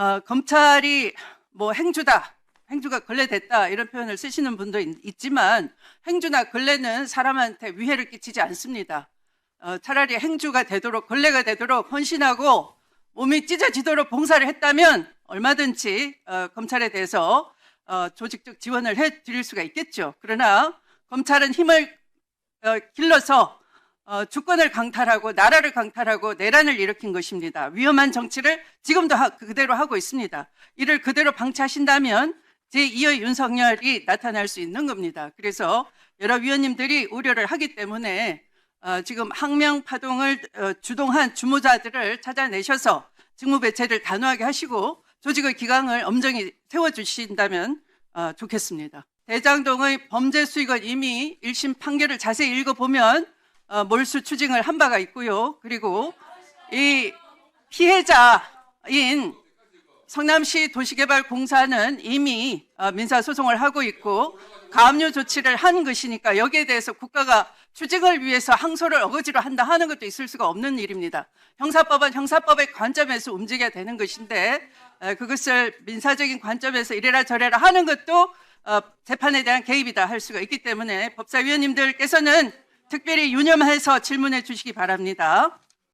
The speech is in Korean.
어, 검찰이 뭐 행주다, 행주가 걸레됐다 이런 표현을 쓰시는 분도 있, 있지만 행주나 걸레는 사람한테 위해를 끼치지 않습니다. 어, 차라리 행주가 되도록 걸레가 되도록 헌신하고 몸이 찢어지도록 봉사를 했다면 얼마든지 어, 검찰에 대해서 어, 조직적 지원을 해드릴 수가 있겠죠. 그러나 검찰은 힘을 어, 길러서 어, 주권을 강탈하고 나라를 강탈하고 내란을 일으킨 것입니다. 위험한 정치를 지금도 하- 그대로 하고 있습니다. 이를 그대로 방치하신다면 제2의 윤석열이 나타날 수 있는 겁니다. 그래서 여러 위원님들이 우려를 하기 때문에 어, 지금 항명 파동을 어, 주동한 주모자들을 찾아내셔서 직무 배치를 단호하게 하시고 조직의 기강을 엄정히 세워주신다면 어, 좋겠습니다. 대장동의 범죄 수익은 이미 1심 판결을 자세히 읽어보면 어, 몰수 추징을 한 바가 있고요. 그리고 이 피해자인 성남시 도시개발공사는 이미 어, 민사소송을 하고 있고 가압류 조치를 한 것이니까 여기에 대해서 국가가 추징을 위해서 항소를 어거지로 한다 하는 것도 있을 수가 없는 일입니다. 형사법은 형사법의 관점에서 움직여야 되는 것인데 에, 그것을 민사적인 관점에서 이래라 저래라 하는 것도 어, 재판에 대한 개입이다 할 수가 있기 때문에 법사위원님들께서는 특별히 유념해서 질문해 주시기 바랍니다.